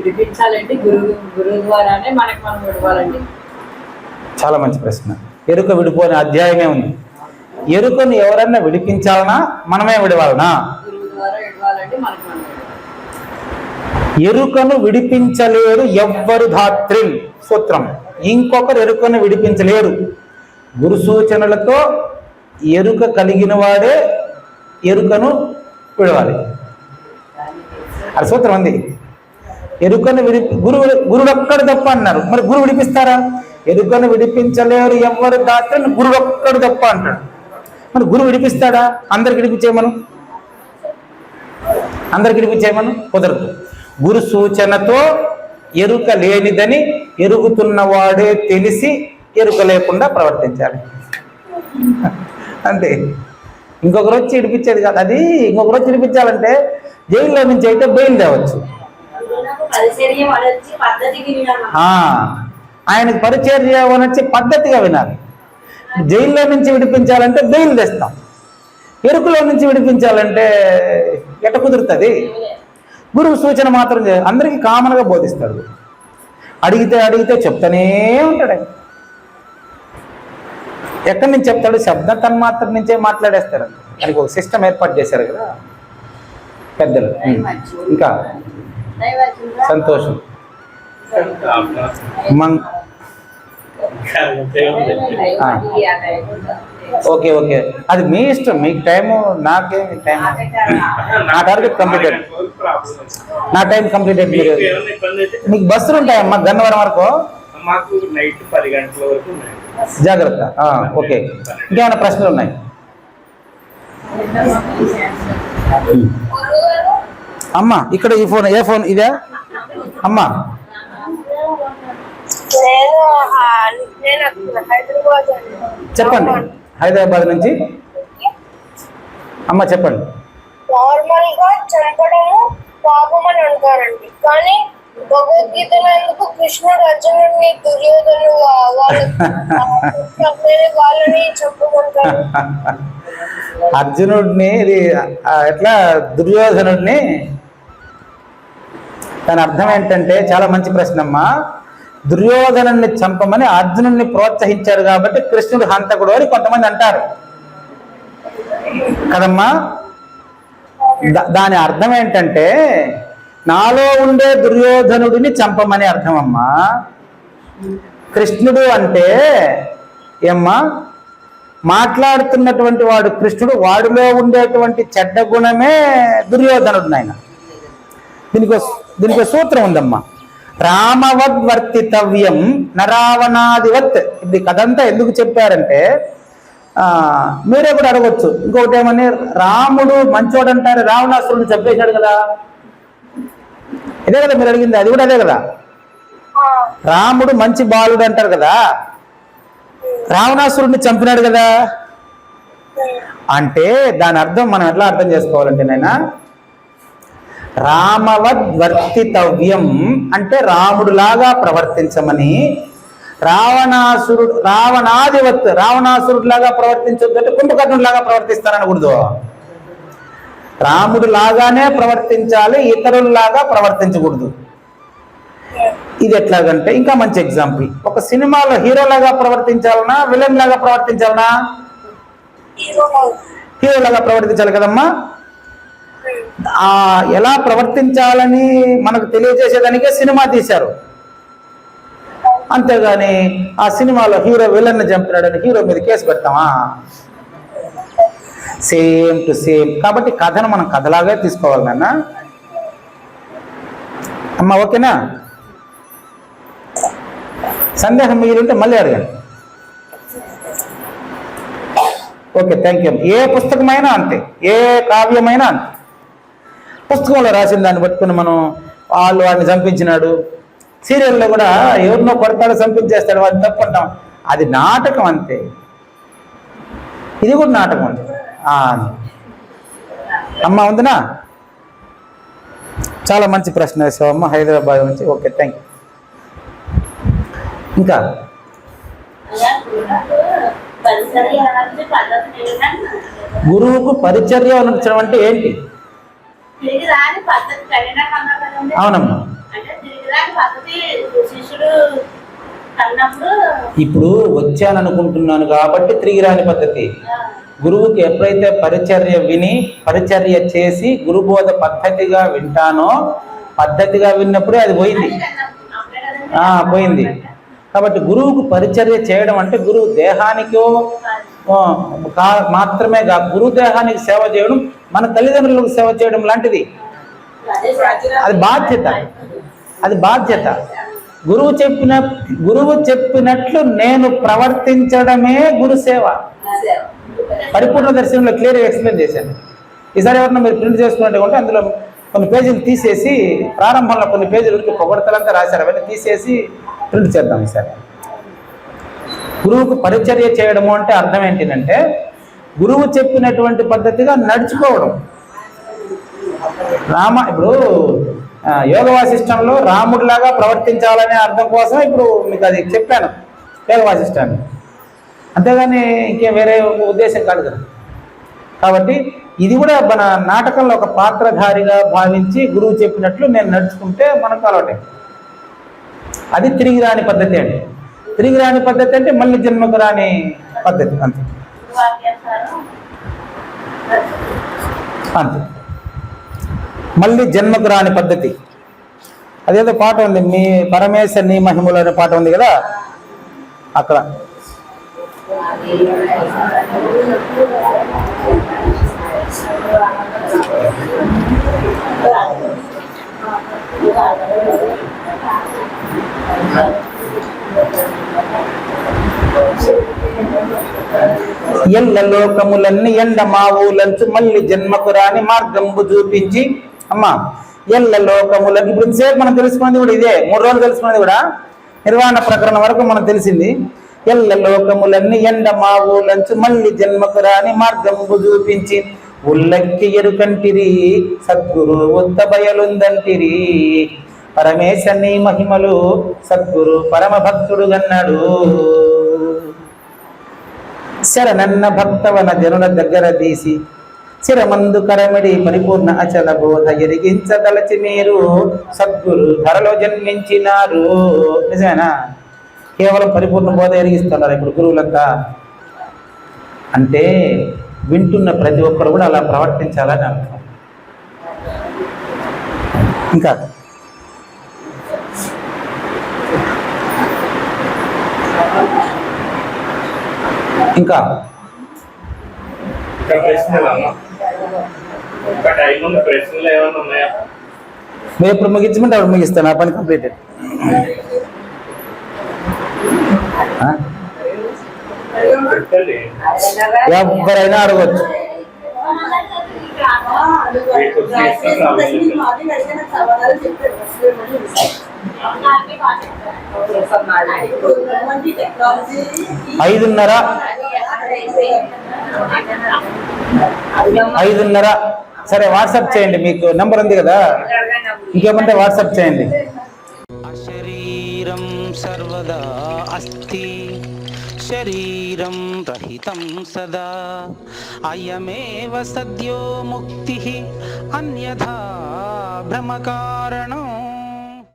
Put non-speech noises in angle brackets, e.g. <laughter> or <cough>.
విడిపించాలంటే గురువు గురువు ద్వారానే మనకు మనం విడవాలండి. చాలా మంచి ప్రశ్న. ఎరుక విడిపోయిన అధ్యాయమే ఉంది. ఎరుకను ఎవరన్నా విడిపించాలనా? మనమే విడవాలనా. ఎరుకను విడిపించలేరు ఎవ్వరు ధాత్రిన్ సూత్రం. ఇంకొకరు ఎరుకను విడిపించలేరు. గురు సూచనలతో ఎరుక కలిగిన వాడే ఎరుకను విడవాలి. అది సూత్రం ఉంది. ఎరుకను విడి గురువు గురుడొక్కడు తప్ప అన్నారు. మరి గురువు విడిపిస్తారా? ఎరుకను విడిపించలేరు ఎవ్వరు దాత్రిని గురుడొక్కడు తప్ప అంటాడు. మరి గురువు విడిపిస్తాడా? అందరికి విడిపించేయమను? అందరికి విడిపించేయమను? కుదరదు. గురు సూచనతో ఎరుక లేనిదని ఎరుగుతున్నవాడే తెలిసి ఎరుక లేకుండా ప్రవర్తించాలి. అంతే. ఇంకొకరు వచ్చి విడిపించేది కాదు. అది ఇంకొకరు వచ్చి విడిపించాలంటే జైల్లో నుంచి అయితే బెయిల్ తేవచ్చు. ఆయనకు పరిచయం చేయమని వచ్చి పద్ధతిగా వినాలి. జైల్లో నుంచి విడిపించాలంటే బెయిల్ తెస్తాం. ఎరుకులో నుంచి విడిపించాలంటే ఎట కుదురుతుంది? గురువు సూచన మాత్రం అందరికీ కామన్గా బోధిస్తాడు అడిగితే అడిగితే చెప్తానే ఉంటాడు ఆయన. ఎక్కడి నుంచి చెప్తాడు? శబ్ద తన్మాత్ర నుంచే మాట్లాడేస్తారు దానికి ఒక సిస్టమ్ ఏర్పాటు చేశారు కదా పెద్దలు. ఇంకా సంతోషం. మం- ఆ. Okay okay. అది మీ ఇష్టం మీకు టైము నాకేమి టైం నా టార్గెట్ కంప్లీటెడ్ నా టైం కంప్లీటెడ్ మీరు. మీకు బస్సులు ఉంటాయమ్మా గన్నవరం వరకు? మాకు నైట్ పది గంటల వరకు ఉన్నాయి. జాగ్రత్త. ఆ, ఓకే. ఇంకేమైనా ప్రశ్నలు ఉన్నాయి? అమ్మా ఇక్కడ ఈ ఫోన్ ఏ ఫోన్ ఇదే? అమ్మా. చెప్పండి. హైదరాబాద్ నుంచి? అమ్మ చెప్పండి. నార్మల్గా చంపడము పాపం అని అంటారండి. కానీ భగవద్గీతలో ఎందుకు కృష్ణుడు అర్జునుడిని దుర్యోధను <laughs> వాళ్ళని చంపమంటారు? <laughs> అర్జునుడిని ఇది ఎట్లా దుర్యోధనుడిని? దాని అర్థం ఏంటంటే చాలా మంచి ప్రశ్న అమ్మా దుర్యోధనుడిని చంపమని అర్జునుడిని ప్రోత్సహించారు కాబట్టి కృష్ణుడు హంతకుడు అని కొంతమంది అంటారు. కదమ్మా? దా- దాని అర్థం ఏంటంటే నాలో ఉండే దుర్యోధనుడిని చంపమని అర్థం అమ్మా కృష్ణుడు అంటే ఏమ్మా? మాట్లాడుతున్నటువంటి వాడు కృష్ణుడు వాడిలో ఉండేటువంటి చెడ్డ గుణమే దుర్యోధనుడు నాయన. దీనికి దీనికి సూత్రం ఉందమ్మా. రామవద్వర్తితవ్యం నరావణాదివత్. ఇది కథ అంతా ఎందుకు చెప్పారంటే ఆ, మీరే కూడా అడగొచ్చు. ఇంకొకటి ఏమని రాముడు మంచోడు అంటారు రావణాసురుని చంపేశాడు కదా. ఇదే కదా మీరు అడిగింది అది కూడా అదే కదా. రాముడు మంచి బాలుడు అంటారు కదా. రావణాసురుడిని చంపినాడు కదా. అంటే దాని అర్థం మనం ఎట్లా అర్థం చేసుకోవాలంటే నైనా రామవద్వర్తితవ్యం అంటే రాముడులాగా ప్రవర్తించమని రావణాసురుడు రావణాధివత్ రావణాసురుడిలాగా ప్రవర్తించొద్దు అంటే కుంభకర్ణుడిలాగా ప్రవర్తిస్తారనకూడదు. రాముడు లాగానే ప్రవర్తించాలి ఇతరుల్లాగా ప్రవర్తించకూడదు. ఇది ఎట్లాగంటే ఇంకా మంచి ఎగ్జాంపుల్. ఒక సినిమాలో హీరోలాగా ప్రవర్తించాలనా విలన్ లాగా ప్రవర్తించాలనా? హీరోలాగా ప్రవర్తించాలి కదమ్మా? ఆ ఎలా ప్రవర్తించాలని మనకు తెలియజేసేదానికే సినిమా తీశారు. అంతేగాని ఆ సినిమాలో హీరో విలన్ చంపినాడని హీరో మీద కేసు పెడతామా? Same to same. కాబట్టి కథను మనం కథలాగా తీసుకోవాలి నాన్న. అమ్మా ఓకేనా? సందేహం మిగిలింటే మళ్ళీ అడగండి. ఓకే థ్యాంక్ యూ ఏ పుస్తకమైనా అంతే. ఏ కావ్యమైనా అంతే. పుస్తకంలో రాసిన దాన్ని పట్టుకుని మనం వాళ్ళు వాడిని చంపించినాడు. సీరియల్లో కూడా ఎవరినో కొడతాడు చంపించేస్తాడు వాడిని తప్పుంటాం అది నాటకం అంతే. ఇది కూడా నాటకం అంతే. అమ్మ ఉందినా? చాలా మంచి ప్రశ్న వేసావమ్మ హైదరాబాద్ నుంచి. ఓకే థ్యాంక్ యూ ఇంకా? గురువుకు పరిచర్య అనర్చడం అంటే ఏంటి? అవునమ్మా. ఇప్పుడు వచ్చాననుకుంటున్నాను కాబట్టి తిరిగి రాని పద్ధతి. గురువుకి ఎప్పుడైతే పరిచర్య విని పరిచర్య చేసి గురుబోధ పద్ధతిగా వింటానో పద్ధతిగా విన్నప్పుడే అది పోయింది. ఆ, పోయింది. కాబట్టి గురువుకు పరిచర్య చేయడం అంటే గురువు దేహానికో కా- మాత్రమే కాదు గురువు దేహానికి సేవ చేయడం మన తల్లిదండ్రులకు సేవ చేయడం లాంటిది. అది బాధ్యత. అది బాధ్యత. గురువు చెప్పిన గురువు చెప్పినట్లు నేను ప్రవర్తించడమే గురు సేవ. పరిపూర్ణ దర్శనంలో క్లియర్గా ఎక్స్ప్లెయిన్ చేశాను. ఈసారి ఎవరన్నా మీరు ప్రింట్ చేసుకున్నట్టు ఉంటే అందులో కొన్ని పేజీలు తీసేసి ప్రారంభంలో కొన్ని పేజీలు పొగడతలంతా రాశారు. అవన్నీ తీసేసి ప్రింట్ చేద్దాం ఈసారి. గురువుకు పరిచర్య చేయడము అంటే అర్థం ఏంటిదంటే గురువు చెప్పినటువంటి పద్ధతిగా నడుచుకోవడం. రామ ఇప్పుడు యోగ వాసిష్టంలో రాముడిలాగా ప్రవర్తించాలనే అర్థం కోసం ఇప్పుడు మీకు అది చెప్పాను యోగ వాసిష్టాన్ని. అంతేగాని ఇంకేం వేరే ఉద్దేశం కాదు కదా. కాబట్టి ఇది కూడా మన నాటకంలో ఒక పాత్రధారిగా భావించి గురువు చెప్పినట్లు నేను నడుచుకుంటే మనకు అలవాటే అది తిరిగి రాని పద్ధతి అండి. తిరిగి రాని పద్ధతి అంటే మళ్ళీ జన్మకు రాని పద్ధతి అంతే. అంతే. మళ్ళీ జన్మకు రాని పద్ధతి. అదేదో పాట ఉంది మీ పరమేశ్వర్ నీ మహిమలు అనే పాట ఉంది కదా అక్కడ. ఎల్ల లోకములన్నీ ఎండ మావులంచు మళ్ళీ జన్మకు రాని మార్గంబు చూపించి. అమ్మా ఎల్ల లోకములని ఇప్పుడు ఇంతసేపు మనం తెలుసుకున్నది కూడా ఇదే. మూడు రోజులు తెలుసుకున్నది కూడా. నిర్వాణ ప్రకరణ వరకు మనం తెలిసింది. ఎల్ల లోకములన్నీ ఎండ మావులంచు మళ్ళీ జన్మకు రాని మార్గంబు చూపించి. ఉల్లక్కి ఎరుకంటిరి సద్గురు ఉత్త బయలుందంటిరి. పరమేశ నీ మహిమలు సద్గురు పరమ భక్తుడు గన్నాడు శరణన్న భక్తవన జనుల దగ్గర తీసి చిరమందు కరమిడి పరిపూర్ణ అచల బోధ ఎరిగించదలచి మీరు. సద్గురు ధరలో జన్మించినారు. నిజమేనా? కేవలం పరిపూర్ణ బోధ ఎరిగిస్తున్నారు ఇప్పుడు గురువులంతా. అంటే వింటున్న ప్రతి ఒక్కరు కూడా అలా ప్రవర్తించాలని అర్థం. ఇంకా ఇంకా ఇంకా ప్రశ్నలు అమ్మ ఇంకా టైం ఉంది ప్రశ్నలు ఏమైనా ఉన్నాయా? మీరు ఎప్పుడు ముగించమంటే అప్పుడు ముగిస్తాను ఆ? పని కంప్లీటెడ్ ఎవరైనా రావాలి. ఐదున్నర. ఐదున్నర. సరే వాట్సాప్ చేయండి మీకు నెంబర్ ఉంది కదా? ఇంకేమంటే వాట్సాప్ చేయండి. అశరీరం సర్వదా అస్తి. శరీరం రహితం సదా. అయమేవ సద్యో ముక్తి. అన్యథా భ్రమకారణం.